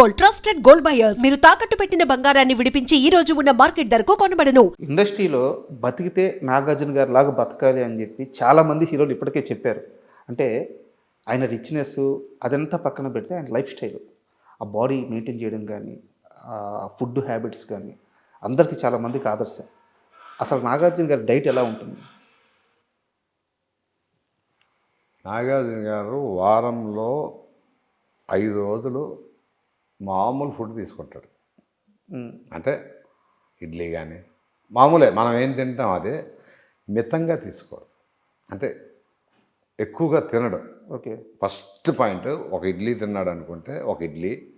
Gold trusted gold buyers. మీరు తాకట్టు పెట్టిన బంగారాన్ని విడిపించి ఈ రోజు ఉన్న మార్కెట్ ధరకు కొనబడను. ఇండస్ట్రీలో బతికితే నాగార్జున గారి లాగా బతకాలి అని చెప్పి చాలామంది హీరోలు ఇప్పటికే చెప్పారు. అంటే ఆయన రిచ్నెస్ అదంతా పక్కన పెడితే ఆయన లైఫ్ స్టైల్ ఆ బాడీ మెయింటైన్ చేయడం కానీ ఆ ఫుడ్ హ్యాబిట్స్ కానీ అందరికీ చాలామందికి ఆదర్శం. అసలు నాగార్జున గారి డైట్ ఎలా ఉంటుంది? నాగార్జున గారు వారంలో ఐదు రోజులు మామూలు ఫుడ్ తీసుకుంటాడు. అంటే ఇడ్లీ కానీ మామూలే మనం ఏం తింటాం అదే మితంగా తీసుకోడు. అంటే ఎక్కువగా తినడు. ఓకే. ఫస్ట్ పాయింట్ ఒక ఇడ్లీ తిన్నాడు అనుకుంటే ఒక ఇడ్లీ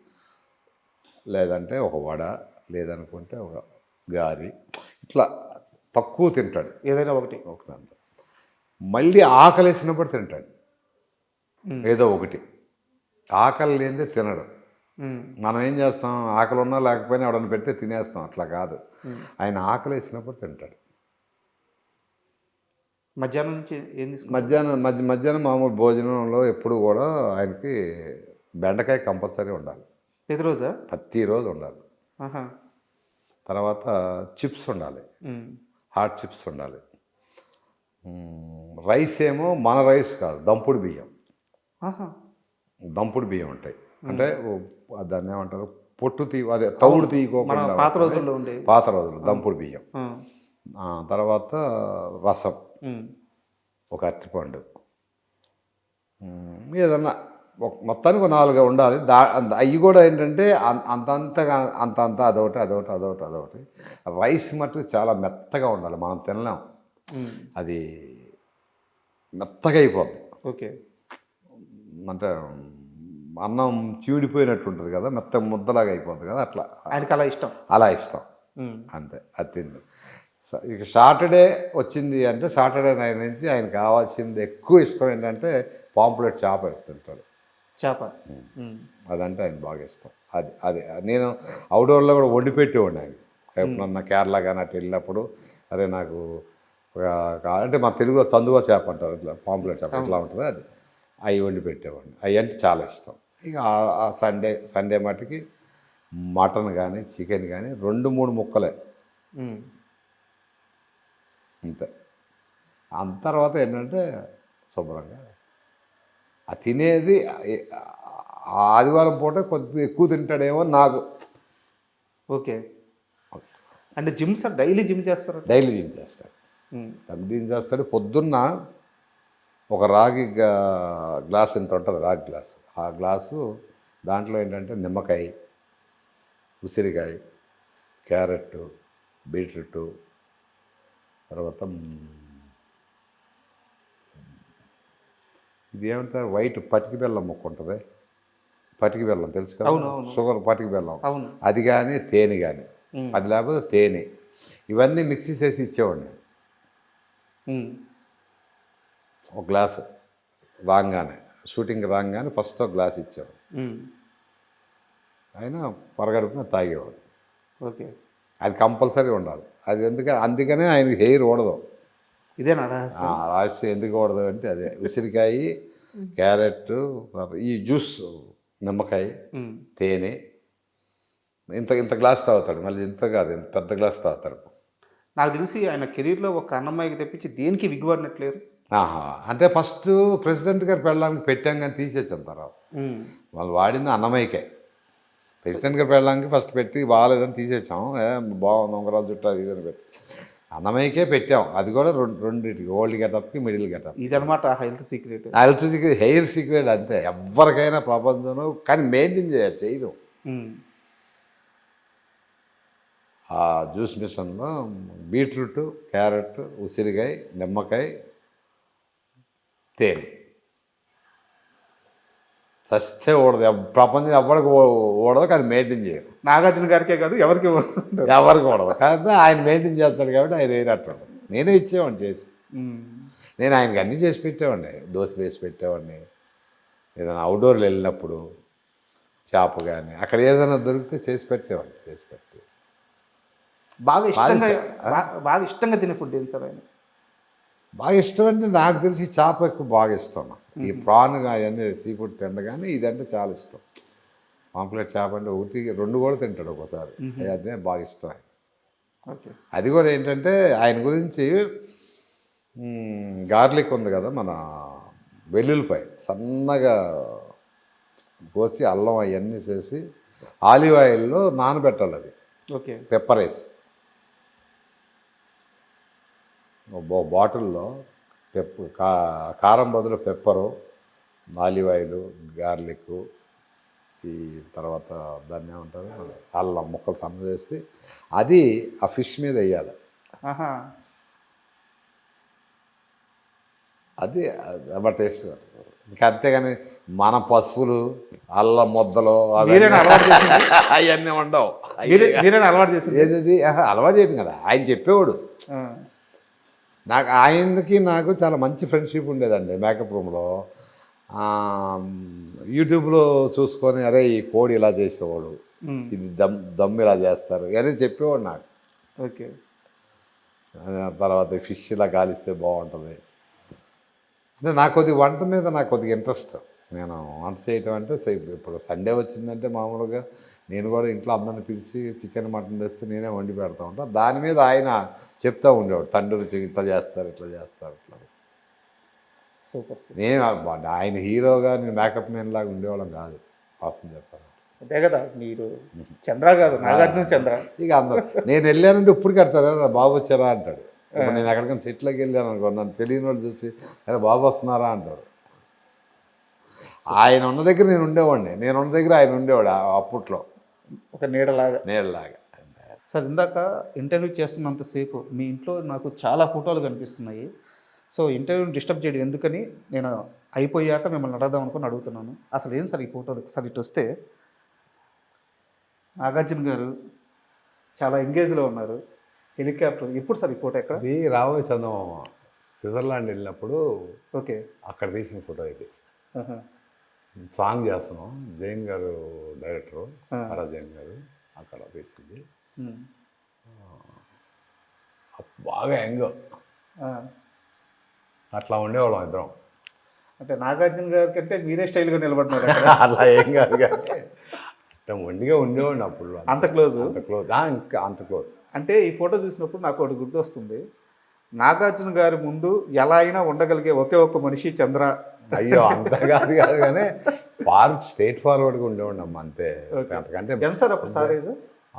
లేదంటే ఒక వడ లేదనుకుంటే ఒక గారి ఇట్లా తక్కువ తింటాడు. ఏదైనా ఒకటి. ఒక దాంట్లో. మళ్ళీ ఆకలేసినప్పుడు తింటాడు. ఏదో ఒకటి. ఆకలి లేనిదే తినడు. మనం ఏం చేస్తాం? ఆకలి ఉన్నా లేకపోయినా ఎవడన్నా పెడితే తినేస్తాం. అట్లా కాదు. ఆయన ఆకలి వేసినప్పుడు తింటాడు. మధ్యాహ్నం నుంచి ఏం మధ్యాహ్నం మధ్య మధ్యాహ్నం మామూలు భోజనంలో ఎప్పుడు కూడా ఆయనకి బెండకాయ కంపల్సరీ ఉండాలి. ప్రతిరోజా ప్రతిరోజు ఉండాలి. తర్వాత చిప్స్ ఉండాలి. హాట్ చిప్స్ ఉండాలి. రైస్ ఏమో మన రైస్ కాదు దంపుడు బియ్యం. దంపుడు బియ్యం ఉంటాయి. అంటే దాన్ని ఏమంటారు? పొట్టు తీ అదే తౌడు తీయకోకుండా పాత. రోజుల్లో ఉండే. పాత రోజులు దంపుడు బియ్యం. తర్వాత రసం. ఒక అరటిపండు. ఏదన్నా మొత్తానికి ఒక నాలుగు ఉండాలి. దా అవి కూడా ఏంటంటే అంతంతగా అంత అంత అదొకటి అదొకటి అదొకటి అదొకటి. రైస్ మటుకు చాలా మెత్తగా ఉండాలి. మనం తినలేం. అది మెత్తగా అయిపోద్ది. ఓకే. అంటే అన్నం చీడిపోయినట్టు ఉంటుంది కదా మెత్త ముద్దలాగా అయిపోద్ది కదా అట్లా. ఆయనకి అలా ఇష్టం. అలా ఇష్టం. అంతే అది తింది. స- ఇక సాటర్డే వచ్చింది అంటే సాటర్డే నైట్ నుంచి ఆయన కావాల్సింది ఎక్కువ ఇష్టం ఏంటంటే పాంప్లెట్ చేప తింటాడు చేప. అదంటే ఆయన బాగా ఇష్టం. అది అది నేను అవుట్డోర్లో కూడా వండి పెట్టేవాడిని ఆయన. ఎప్పుడన్నా కేరళ కానీ అటు వెళ్ళినప్పుడు అరే నాకు అంటే మా తెలుగులో చందువ చేప అంటారు ఇట్లా పాంప్లెట్ చేప ఎట్లా ఉంటుంది అది. అవి వండి పెట్టేవాడిని. అవి అంటే చాలా ఇష్టం. ఇక ఆ- సండే సండే మటుకి మటన్ కానీ చికెన్ కానీ రెండు మూడు ముక్కలే. అంతే. అంత తర్వాత ఏంటంటే శుభ్రంగా ఆ తినేది ఆదివారం పూట కొద్దిగా ఎక్కువ తింటాడేమో నాకు. ఓకే. అంటే జిమ్ సార్ డైలీ జిమ్ చేస్తారు? డైలీ జిమ్ చేస్తాడు. జిమ్ చేస్తాడు. పొద్దున్న ఒక రాగి గ్లాస్ ఇంత ఉంటుంది? రాగి గ్లాస్. ఆ గ్లాసు దాంట్లో ఏంటంటే నిమ్మకాయ ఉసిరికాయ క్యారెట్ బీట్రూట్ తర్వాత ఇది ఏమంటారు వైట్ పటికి బెల్లం ముక్క ఉంటుంది. పటికి బెల్లం తెలుసు కదా. షుగర్ పటికి బెల్లం. అవును. అది కానీ తేనె కానీ అది లేకపోతే తేనె. ఇవన్నీ మిక్సీ చేసి ఇచ్చేవాడిని ఒక గ్లాసు రాగానే షూటింగ్ రాగానే ఫస్ట్ ఒక గ్లాస్ ఇచ్చేవాడు ఉమ్, ఆయన పరగడుపున తాగేవాడు. ఓకే. అది కంపల్సరీ ఉండాలి. అది ఎందుకని అందుకనే ఆయనకి హెయిర్ ఓడదు ఇదేనా ఆ, రహస్యం ఎందుకు ఓడదు అంటే అదే ఉసిరికాయ క్యారెట్ ఈ జ్యూస్ నిమ్మకాయ తేనె ఇంత ఇంత గ్లాస్ తాగుతాడు. మళ్ళీ ఇంత కాదు ఇంత పెద్ద గ్లాస్ తాగుతాడు. నాకు తెలిసి ఆయన కెరీర్లో ఒక అన్నమ్మాయికి తెప్పించి దేనికి విగ్గుపడినట్లేరు ఆహా. అంటే ఫస్ట్ ప్రెసిడెంట్ గారు పెళ్ళడానికి పెట్టాం కానీ తీసేసాం తర్వాత. వాళ్ళు వాడింది అన్నమయ్యకే. ప్రెసిడెంట్ గారు పెళ్ళడానికి ఫస్ట్ పెట్టి బాగాలేదని తీసేసాం. ఏ బాగుంది ఉంగరాలు చుట్టూ అది ఇది అని పెట్టి. అన్నమయ్యకే పెట్టాం. అది కూడా రెండు రెండింటికి ఓల్డ్ గెటప్కి మిడిల్ గెటప్ ఇదనమాట health secret. Health secret hair secret అంతే. ఎవరికైనా ప్రపంచంలో కానీ మెయింటైన్ చేయాలి చేయదు ఆ జ్యూస్ మిషన్లో బీట్రూట్ క్యారెట్ ఉసిరికాయ నిమ్మకాయ తేనె. చస్తే ఓడదు. ప్రపంచం ఎవరికి ఓడదు కానీ మెయింటైన్ చేయరు నాగార్జున గారికే కాదు ఎవరికి. ఎవరికి ఓడదు. కానీ ఆయన మెయింటైన్ చేస్తాడు కాబట్టి ఆయన వేరేట్టు నేనే ఇచ్చేవాడిని చేసి. నేను ఆయనకి అన్నీ చేసి పెట్టేవాడిని. దోశలు వేసి పెట్టేవాడిని. ఏదైనా అవుట్డోర్లు వెళ్ళినప్పుడు చేప కానీ అక్కడ ఏదైనా దొరికితే చేసి పెట్టేవాడిని. చేసి పెట్టేసి. బాగా ఇష్టంగా బాగా ఇష్టంగా తినే ఫుడ్ ఏంటి సార్ ఆయన? బాగా ఇష్టం అంటే నాకు తెలిసి చేప ఎక్కువ బాగా ఇష్టం. ఈ ప్రాన్ అవన్నీ సీ ఫుడ్ తినగానే ఇదంటే చాలా ఇష్టం. పాంప్లెట్ చేప అంటే ఒకటి రెండు కూడా తింటాడు ఒక్కోసారి. అదే బాగా ఇష్టం ఆయన. ఓకే. అది కూడా ఏంటంటే ఆయన గురించి గార్లిక్ ఉంది కదా మన వెల్లుల్లిపాయ సన్నగా కోసి అల్లం అవన్నీ చేసి ఆలివ్ ఆయిల్లో నానబెట్టాలి అది. ఓకే. పెప్పర్ వేసి ఓ బాటిల్లో పెప్ కా కారం బదులు పెప్పరు ఆలివ్ ఆయిల్ గార్లిక్ ఈ తర్వాత దాన్ని ఏమంటారు? అల్లం ముక్కలు సన్న చేసి అది ఆ ఫిష్ మీద వేయాలి. అది అబ్బా టేస్ట్ ఇంకా అంతేగాని మన పసుపులు అల్లం ముద్దలు? అవన్నీ ఉండవు అలవాటు చేసింది? ఏది అలవాటు చేయడం కదా. ఆయన చెప్పేవాడు. నాకు ఆయనకి నాకు చాలా మంచి ఫ్రెండ్షిప్ ఉండేదండి మేకప్ రూమ్లో. యూట్యూబ్లో చూసుకొని అరే ఈ కోడి ఇలా చేసేవాడు. ఇది దమ్ దమ్ ఇలా చేస్తారు. అని చెప్పేవాడు నాకు. ఓకే. తర్వాత ఫిష్ ఇలా కాలిస్తే బాగుంటుంది. అంటే నాకు కొద్దిగా వంట మీద నాకు కొద్దిగా ఇంట్రెస్ట్. నేను వంట చేయటం అంటే ఇప్పుడు సండే వచ్చిందంటే మామూలుగా నేను కూడా ఇంట్లో అందరిని పిలిచి చికెన్ మటన్ తెస్తే నేనే వండి పెడతా ఉంటా. దాని మీద ఆయన చెప్తా ఉండేవాడు తండ్రి ఇట్లా చేస్తారు ఇట్లా చేస్తారు ఇట్లా సూపర్ నేను ఆయన హీరోగా నేను మేకప్ మ్యాన్ లాగా ఉండేవాళ్ళం కాదు వాస్తవం చెప్పాలి అదే కదా మీరు చంద్ర కాదు నాగార్జున చంద్ర. ఇక అందరూ నేను వెళ్ళానంటే ఇప్పుడు కడతారు కదా బాబు వచ్చారా? అంటాడు. ఇప్పుడు నేను ఎక్కడికైనా చెట్లకి వెళ్ళాను అనుకో నన్ను తెలియని వాళ్ళు చూసి అరే బాబు వస్తున్నారా? అంటారు. ఆయన ఉన్న దగ్గర నేను ఉండేవాడిని నేను ఉన్న దగ్గర ఆయన ఉండేవాడు అప్పట్లో. ఒక నీడలాగా. నేళ్ళలాగా సార్ ఇందాక ఇంటర్వ్యూ చేస్తున్నంతసేపు మీ ఇంట్లో నాకు చాలా ఫోటోలు కనిపిస్తున్నాయి. సో ఇంటర్వ్యూని డిస్టర్బ్ చేయడం ఎందుకని నేను అయిపోయాక మిమ్మల్ని అడగదాం అనుకుని అడుగుతున్నాను. అసలు ఏం సార్ ఈ ఫోటోలు? సార్ ఇటు వస్తే నాగార్జున గారు చాలా ఎంగేజ్లో ఉన్నారు. హెలికాప్టర్ ఎప్పుడు సార్ ఈ ఫోటో ఎక్కడ? ఇది రాబోయే చందమామ స్విట్జర్లాండ్ వెళ్ళినప్పుడు ఓకే. అక్కడ తీసిన ఫోటో ఇది. సాంగ్ చేస్తున్నాం. జైన్ గారు డైరెక్టరు ఆ. హరా జైన్ గారు అక్కడ ఉమ్. బాగా యంగ్. అట్లా ఉండేవాళ్ళం ఇద్దరం. అంటే నాగార్జున గారి కంటే మీరే స్టైల్గా నిలబడుతున్నారు. అట్లా ఏం కాదు కానీ అంటే మొండిగా ఉండేవాడిని అప్పుడు. అంత క్లోజ్ అంత క్లోజ్ ఇంకా అంత క్లోజ్ అంటే ఈ ఫోటో చూసినప్పుడు నాకు ఒకటి గుర్తొస్తుంది. నాగార్జున గారి ముందు ఎలా అయినా ఉండగలిగే ఒకే ఒక్క మనిషి చంద్ర అయ్యో అంత కాదు కాదు కానీ ఫార్ స్ట్రేట్ ఫార్వర్డ్గా ఉండేవాడిని అమ్మ అంతే. అంతకంటే ఎంత సార్ అప్పుడు సార్ ఏజ్?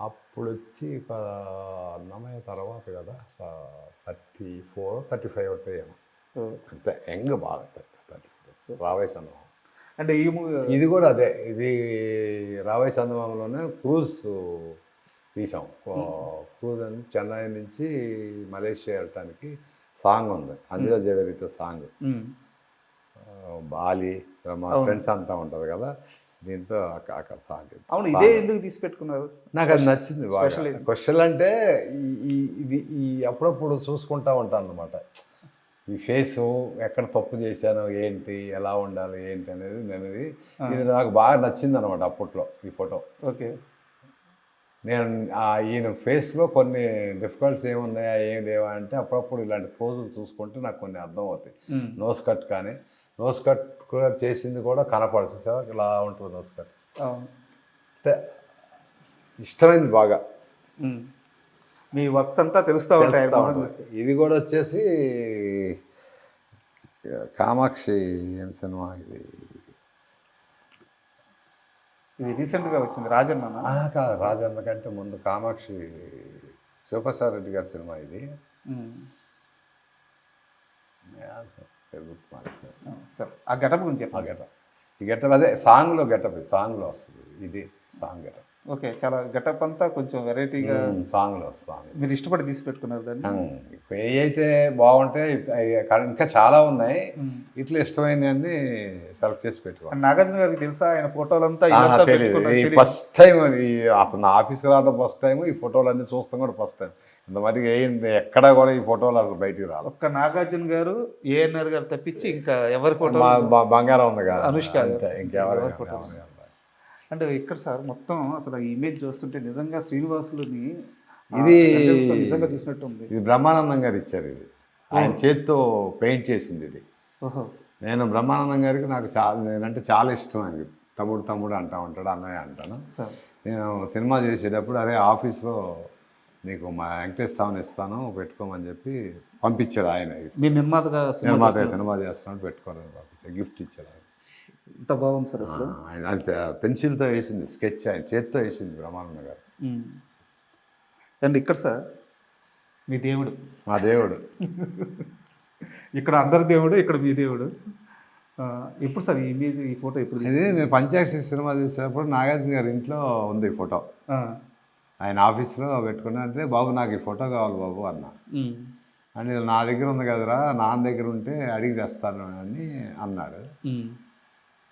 అప్పుడు వచ్చి ఒక అన్నమయ్య తర్వాత కదా థర్టీ ఫోర్ థర్టీ ఫైవ్ ఉంటాయేమో అంతే యంగ్ బాగా థర్టీ రావే చందమామ. అంటే ఈ మూవీ ఇది కూడా అదే ఇది రావే చందమామలోనే క్రూజ్ తీసాం. క్రూజ్ అని చెన్నై నుంచి మలేషియా వెళ్ళటానికి సాంగ్ ఉంది. అందులో జగరిత సాంగ్. బాలి మా. ఫ్రెండ్స్ అంతా ఉంటారు కదా దీంతో అక్క- అక్కడ సాంగ్. అవును ఇదే ఎందుకు తీసి పెట్టుకున్నారు నాకు అది నచ్చింది. క్వశ్చన్ అంటే ఇది ఈ అప్పుడప్పుడు చూసుకుంటా ఉంటాను అనమాట ఈ ఫేసు ఎక్కడ తప్పు చేశాను ఏంటి ఎలా ఉండాలి ఏంటి అనేది నేను ఇది ఇది నాకు బాగా నచ్చింది అనమాట అప్పట్లో ఈ ఫోటో. ఓకే. నేను ఈయన ఫేస్లో కొన్ని డిఫికల్ట్స్ ఏమున్నాయా ఏం లేవా అంటే అప్పుడప్పుడు ఇలాంటి పోజులు చూసుకుంటే నాకు కొన్ని అర్థం అవుతాయి నోస్ కట్ కానీ నోస్ కట్ కూడా చేసింది కూడా కనపడదు. చూసావా? ఇలా ఉంటుంది నోస్ కట్. అంటే ఇష్టమైంది బాగా. మీ వర్క్స్ అంతా తెలుస్తూ ఉంటాయి. ఇది కూడా వచ్చేసి కామాక్షి ఏం సినిమా ఇది. ఇది రీసెంట్గా వచ్చింది రాజన్న కాదు రాజన్న కంటే ముందు కామాక్షి శివప్రసాద్ రెడ్డి గారి సినిమా ఇది. సార్ ఆ గెటప్ గురించి ఆ చెప్పండి గెటప్. ఈ గెటప్ అదే సాంగ్లో గెటప్ సాంగ్లో వస్తుంది. ఇది సాంగ్ గెటప్. ఓకే చాలా గెటప్ అంతా కొంచెం వెరైటీగా సాంగ్లో సాంగ్ మీరు ఇష్టపడి తీసి పెట్టుకున్నారు దాన్ని? ఏ అయితే బాగుంటే ఇంకా చాలా ఉన్నాయి. ఇట్లా ఇష్టమైనవన్నీ సెలెక్ట్ చేసి పెట్టుకోవాలి నాగార్జున గారికి తెలుసా? ఆయన ఫోటోలంతా. ఫస్ట్ టైం అసలు నా ఆఫీస్ రావడం ఫస్ట్ టైం ఈ ఫోటోలు అన్నీ చూస్తాం కూడా ఫస్ట్ టైం. ఇంతమటికి ఏంటి ఎక్కడా కూడా ఈ ఫోటోలు అసలు బయటికి రాలి ఒక్క నాగార్జున గారు ఏఎన్ఆర్ గారు తప్పించి ఇంకా ఎవరి ఫోటో బంగారం ఉంది కదా. అనుష్క. అంతే ఇంకెవరు ఎవరు. అంటే ఇక్కడ సార్ మొత్తం అసలు ఈ ఇమేజ్ చూస్తుంటే నిజంగా శ్రీనివాసులని ఇది నిజంగా చూసినట్టు ఉంది. ఇది బ్రహ్మానందం గారు ఇచ్చారు ఇది. ఆయన చేత్తో పెయింట్ చేసింది ఇది. నేను బ్రహ్మానందం గారికి నాకు చాలా నేనంటే చాలా ఇష్టం ఆయనకి. తమ్ముడు తమ్ముడు అంటా ఉంటాడు అన్నయ్య అంటాను. సార్. నేను సినిమా చేసేటప్పుడు అదే ఆఫీస్లో నీకు మా వెంకటేష్ స్వామిని ఇస్తాను పెట్టుకోమని చెప్పి పంపించాడు ఆయన. మీరు నిర్మాతగా సినిమా నిర్మాత. సినిమా చేస్తున్నాడు పెట్టుకోవాలని పంపించాడు గిఫ్ట్ ఇచ్చాడు ఆయన. ఎంత బాగుంది సార్ అసలు. ఆయన పెన్సిల్తో వేసింది స్కెచ్ ఆయన చేత్తో వేసింది బ్రహ్మానంద గారు. అండ్ ఇక్కడ సార్ మీ దేవుడు. మా దేవుడు. ఇక్కడ అందరి దేవుడు ఇక్కడ మీ దేవుడు. ఎప్పుడు సార్ ఈ ఇమేజ్ ఈ ఫోటో ఎప్పుడు ఇది? నేను పంచాక్షి సినిమా చేసేటప్పుడు నాగార్జున గారి ఇంట్లో ఉంది ఈ ఫోటో. ఆయన ఆఫీస్లో పెట్టుకున్నా అంటే బాబు నాకు ఈ ఫోటో కావాలి బాబు అన్న. అని నా దగ్గర ఉంది కదరా నాన్న దగ్గర ఉంటే అడిగి తెస్తాను అని అన్నాడు.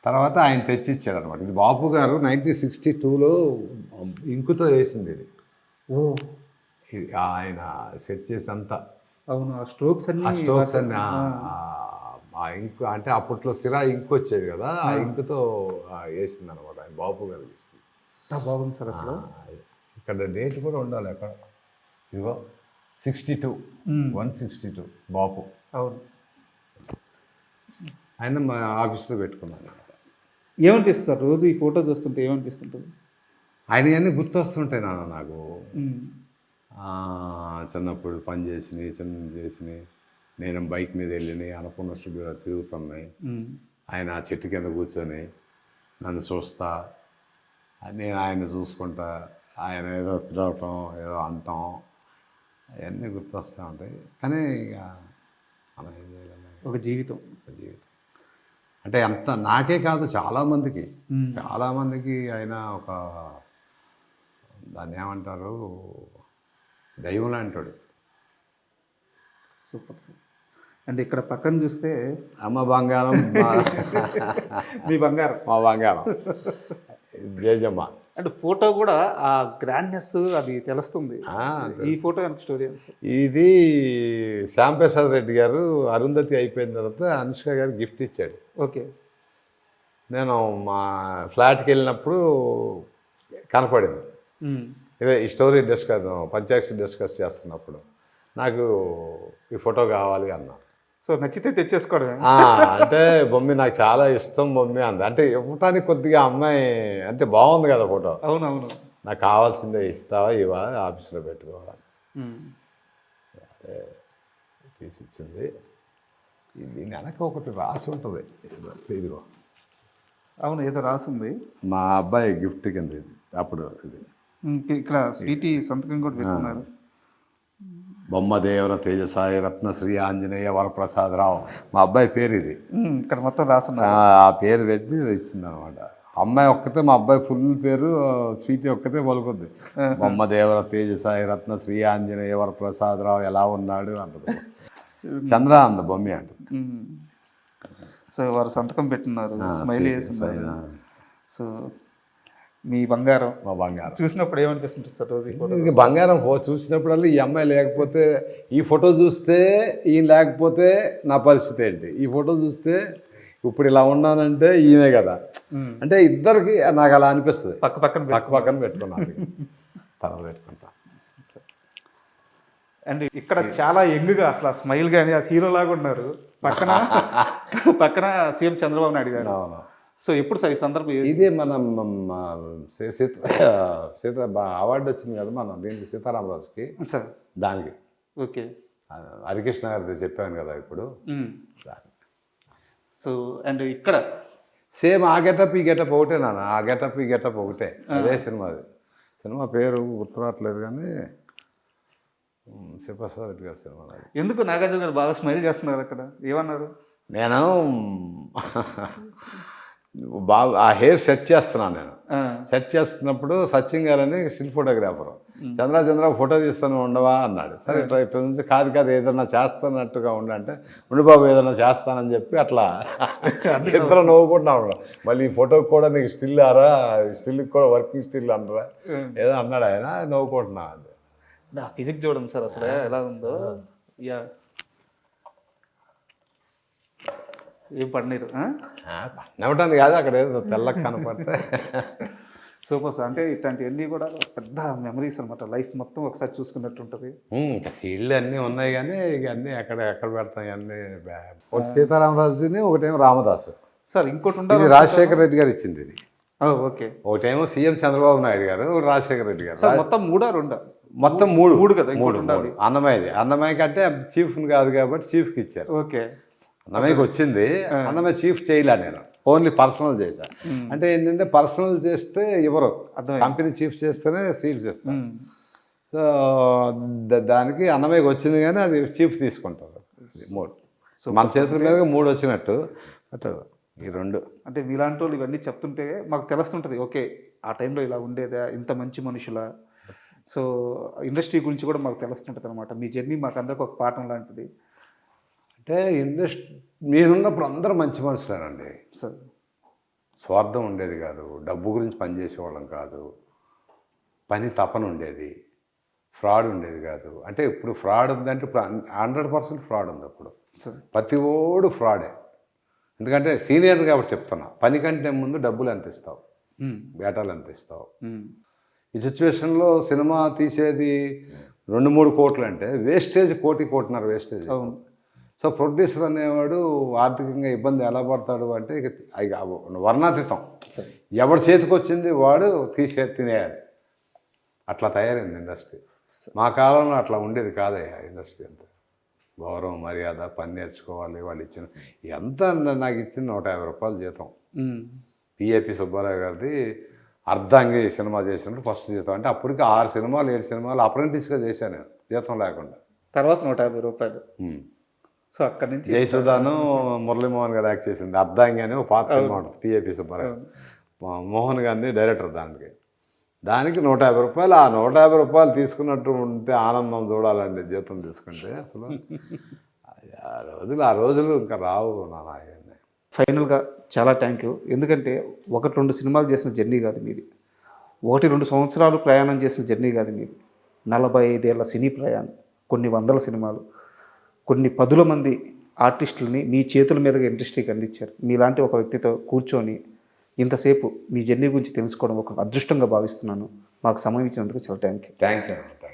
తర్వాత ఆయన తెచ్చిచ్చాడు అనమాట ఇది బాపు గారు నైన్టీన్ సిక్స్టీ టూలో ఇంకుతో వేసింది ఇది. ఓ. ఇది ఆయన సెట్ చేసేంత అవును ఆ స్ట్రోక్స్ అన్ని ఆ స్టోక్స్ అన్ని ఆ, ఇంకు అంటే అప్పట్లో సిరా ఇంకు వచ్చేది కదా ఆ ఇంకుతో వేసింది అనమాట ఆయన బాపు గారు వేసింది బాగుంది సార్ అసలు. ఇక్కడ డేట్ కూడా ఉండాలి అక్కడ. ఇదిగో sixty two one sixty two Bapu. అవును. ఆయన మా ఆఫీస్లో పెట్టుకున్నాను ఏమనిపిస్తుంది సార్ రోజు ఈ ఫోటో చూస్తుంటే ఏమనిపిస్తుంటుంది? ఆయన అన్నీ గుర్తొస్తుంటాయి నాన్న నాకు. ఆ, చిన్నప్పుడు పని చేసినాయి చిన్న చేసినాయి. నేను బైక్ మీద వెళ్ళినాయి అనుకున్న స్టూడియో తిరుగుతున్నాయి. ఉమ్, ఆయన ఆ చెట్టు కింద కూర్చొని నన్ను చూస్తా నేను ఆయన చూసుకుంటా ఆయన ఏదో తిరగటం ఏదో అంటాం అవన్నీ గుర్తొస్తూ ఉంటాయి. కానీ ఇక మనం ఏం చేయలేము ఒక జీవితం. జీవితం. అంటే ఎంత నాకే కాదు చాలామందికి చాలామందికి ఆయన ఒక దాన్ని ఏమంటారు దైవం లాంటాడు. సూపర్ సార్ అండ్ ఇక్కడ పక్కన చూస్తే అమ్మ బంగారం మా- మీ బంగారం. మా బంగారం. జేజమ్మ అంటే ఫోటో కూడా ఆ గ్రాండ్నెస్ అది తెలుస్తుంది. ఈ ఫోటో వెనక స్టోరీ ఇది శ్యాంప్రసాద్ రెడ్డి గారు అరుంధతి అయిపోయిన తర్వాత అనుష్క గారు గిఫ్ట్ ఇచ్చాడు. ఓకే. నేను మా ఫ్లాట్కి వెళ్ళినప్పుడు కనపడింది. ఇదే ఈ స్టోరీ డిస్కస్ పంచాక్షి డిస్కస్ చేస్తున్నప్పుడు నాకు ఈ ఫోటో కావాలి అన్నా సో నచ్చితే తెచ్చేసుకోవడమే. అంటే బొమ్మి నాకు చాలా ఇష్టం బొమ్మి అంది. అంటే ఇవ్వటానికి కొద్దిగా అమ్మాయి అంటే బాగుంది కదా ఫోటో. అవునవును. నాకు కావాల్సిందే ఇస్తావా ఇవా ఆఫీస్లో పెట్టుకోవాలి. ఉమ్, తీసి ఇచ్చింది. ఇది వెనక ఒకటి రాసి ఉంటుంది. ఇదిగో, ఇదిగో అవును ఏదో రాసింది. మా అబ్బాయి గిఫ్ట్ కింద ఇది. అప్పుడు ఇది. ఇక్కడ స్వీటీ సంతకం కూడా పెట్టుకున్నారు. బొమ్మదేవర తేజసాయి రత్నశ్రీ ఆంజనేయ వరప్రసాదరావు మా అబ్బాయి పేరు ఇది. ఇక్కడ మొత్తం రాసున్నారు ఆ పేరు పెట్టి ఇచ్చింది అనమాట అమ్మాయి ఒక్కతే మా అబ్బాయి ఫుల్ పేరు స్వీటీ ఒక్కతే పలుకుద్ది బొమ్మదేవర తేజసాయి రత్న శ్రీ ఆంజనేయ వరప్రసాదరావు ఎలా ఉన్నాడు అంటది. చంద్ర అంద బొమ్మి అంటుంది. ఉమ్. సో వారు సంతకం పెట్టున్నారు స్మైల్ వేస్తున్నారు సో మీ బంగారం. మా బంగారం. చూసినప్పుడు ఏమనిపిస్తుంటుంది సార్ రోజు ఇంక బంగారం ఫో చూసినప్పుడల్లా ఈ అమ్మాయి లేకపోతే ఈ ఫోటో చూస్తే ఈయన లేకపోతే నా పరిస్థితి ఏంటి? ఈ ఫోటో చూస్తే ఇప్పుడు ఇలా ఉన్నానంటే ఈయనే కదా. అంటే ఇద్దరికి నాకు అలా అనిపిస్తుంది. పక్క పక్కన పక్క పక్కన పెట్టుకున్నాను తర్వాత పెట్టుకుంటా. అండ్ ఇక్కడ చాలా యంగ్గా అసలు ఆ స్మైల్ కానీ ఆ హీరో లాగా ఉన్నారు. పక్కన పక్కన సీఎం చంద్రబాబు నాయుడు గారు. అవును. సో ఎప్పుడు సార్ ఈ సందర్భం ఇదే మనం సీత సీత బా- అవార్డు వచ్చింది కదా మనం దీనికి సీతారామరాజుకి. సార్. దానికి. ఓకే. హరికృష్ణ గారిది చెప్పాను కదా ఇప్పుడు. సో అండ్ ఇక్కడ? సేమ్ ఆ గెటప్ ఈ గెటప్ ఒకటే నాన్న ఆ గెటప్ ఈ గెటప్ ఒకటే. అదే సినిమా అది. సినిమా పేరు గుర్తురావట్లేదు కానీ శివప్రసాద్ రెడ్డి గారి సినిమా ఎందుకు నాగార్జున గారు బాగా స్మైల్ చేస్తున్నారు అక్కడ? ఏమన్నారు? నేను బాగా ఆ హెయిర్ సెట్ చేస్తున్నాను నేను. సెట్ చేస్తున్నప్పుడు సచిన్ గారు అని still photographer Chandra Chandra photo తీస్తాను ఉండవా? అన్నాడు. సరే ఇట్లా ఇట్లా నుంచి కాదు కాదు ఏదన్నా చేస్తున్నట్టుగా ఉండంటే ఉండి బాబు ఏదన్నా చేస్తానని చెప్పి అట్లా ఇద్దరు నవ్వుకుంటున్నాం. మళ్ళీ ఈ ఫోటోకి కూడా నీకు స్టిల్ ఆరా? స్టిల్కి కూడా వర్కింగ్ స్టిల్ అంటారా? ఏదో అన్నాడు ఆయన నవ్వుకుంటున్నా నా ఫిజిక్ చూడండి సార్ అసలు ఎలా ఉందో. యా ఏం పడినారు నవ్వటానికి కాదు అక్కడ ఏదో తెల్లకి కనపడితే సూపర్ సార్. అంటే ఇట్లాంటివన్నీ కూడా పెద్ద మెమరీస్ అనమాట లైఫ్ మొత్తం ఒకసారి చూసుకున్నట్టు ఉంటుంది ఇంకా సీళ్ళు అన్నీ ఉన్నాయి కానీ ఇక అన్నీ ఎక్కడ ఎక్కడ పెడతాం అన్నీ ఒకటి సీతారామరాజుని ఒకటేమో రామదాసు. సార్ ఇంకోటి ఉండాలి? రాజశేఖర రెడ్డి గారు ఇచ్చింది ఇది ఓకే. ఒకటేమో సీఎం చంద్రబాబు నాయుడు గారు రాజశేఖర రెడ్డి గారు. సార్ మొత్తం మూడా రెండా? మొత్తం మూడు. మూడు కదా, ఇంకోటి మూడు. అన్నమయ్యది. అన్నమయ్య కంటే చీఫ్ కాదు కాబట్టి చీఫ్కి ఇచ్చారు. ఓకే. అన్నమయ్యకి వచ్చింది. అన్నమయ్య చీఫ్ చేయలే నేను. ఓన్లీ పర్సనల్ చేశా. అంటే ఏంటంటే పర్సనల్ చేస్తే అర్థమైంది. కంపెనీ చీఫ్ చేస్తేనే సీట్స్ ఉమ్. సో దానికి అన్నమయ్యకి వచ్చింది కానీ అది చీఫ్ తీసుకుంటారు. మూడు మన చేతుల మీదుగా మూడు వచ్చినట్టు. బట్ ఈ రెండు. అంటే మీలాంటి వాళ్ళు ఇవన్నీ చెప్తుంటే మాకు తెలుస్తుంటుంది ఓకే ఆ టైంలో ఇలా ఉండేదా? ఇంత మంచి మనుషుల? సో ఇండస్ట్రీ గురించి కూడా మాకు తెలుస్తుంటుంది అనమాట మీ జర్నీ మాకు అందరికి ఒక పాఠం లాంటిది. అంటే ఇండస్ట్రీ నేనున్నప్పుడు అందరూ మంచి మనుషులేనండి. సార్. స్వార్థం ఉండేది కాదు. డబ్బు గురించి పనిచేసేవాళ్ళం కాదు. పని తపన ఉండేది. ఫ్రాడ్ ఉండేది కాదు. అంటే ఇప్పుడు ఫ్రాడ్ ఉందంటే ఇప్పుడు హండ్రెడ్ పర్సెంట్ ఫ్రాడ్ ఉంది అప్పుడు. సార్. ప్రతి ఓడు ఫ్రాడే. ఎందుకంటే సీనియర్ కాబట్టి చెప్తున్నా. పని కంటే ముందు డబ్బులు ఎంత ఇస్తావు. బేటాలు ఎంత ఇస్తావు. ఈ సిచ్యువేషన్లో సినిమా తీసేది రెండు మూడు కోట్లు అంటే వేస్టేజ్ కోటి కోటిన్నర వేస్టేజ్. అవును. సో ప్రొడ్యూసర్ అనేవాడు ఆర్థికంగా ఇబ్బంది ఎలా పడతాడు అంటే ఇక వర్ణాతీతం. ఎవరి చేతికి వచ్చింది వాడు తీసే తినేయాలి. అట్లా తయారైంది ఇండస్ట్రీ. మా కాలంలో అట్లా ఉండేది కాదయ్యా ఇండస్ట్రీ అంతా. గౌరవం మర్యాద పని నేర్చుకోవాలి వాళ్ళు ఇచ్చిన ఎంత నాకు ఇచ్చింది నూట యాభై రూపాయలు జీతం. పిఏపి సుబ్బారావు గారిది అర్ధాంగి సినిమా చేసినప్పుడు ఫస్ట్ జీతం. అంటే అప్పటికి ఆరు సినిమాలు ఏడు సినిమాలు అప్రెంటిస్గా చేశాను నేను జీతం లేకుండా. తర్వాత నూట యాభై రూపాయలు. సో అక్కడి నుంచి జయసుధాను మురళీమోహన్ గారు యాక్ట్ చేసింది. అర్ధాంగి అని ఒక పాత సినిమా ఉంటుంది P A P Subbarao. Mohan Gandhi director దానికి. దానికి నూట యాభై రూపాయలు ఆ నూట యాభై రూపాయలు తీసుకున్నట్టు ఉంటే ఆనందం చూడాలండి జీతం తీసుకుంటే అసలు. ఆ రోజులు ఆ రోజులు ఇంకా రావు నాన్న అవన్నీ. ఫైనల్గా చాలా థ్యాంక్ యూ. ఎందుకంటే ఒకటి రెండు సినిమాలు చేసిన జర్నీ కాదు మీది. ఒకటి రెండు సంవత్సరాలు ప్రయాణం చేసిన జర్నీ కాదు మీది. నలభై ఐదేళ్ళ సినీ ప్రయాణం కొన్ని వందల సినిమాలు. కొన్ని పదుల మంది ఆర్టిస్టులని మీ చేతుల మీదుగా ఇండస్ట్రీకి అందించారు. మీలాంటి ఒక వ్యక్తితో కూర్చొని ఇంతసేపు మీ జర్నీ గురించి తెలుసుకోవడం ఒక అదృష్టంగా భావిస్తున్నాను. మాకు సమయం ఇచ్చినందుకు చాలా థ్యాంక్ యూ థ్యాంక్ యూ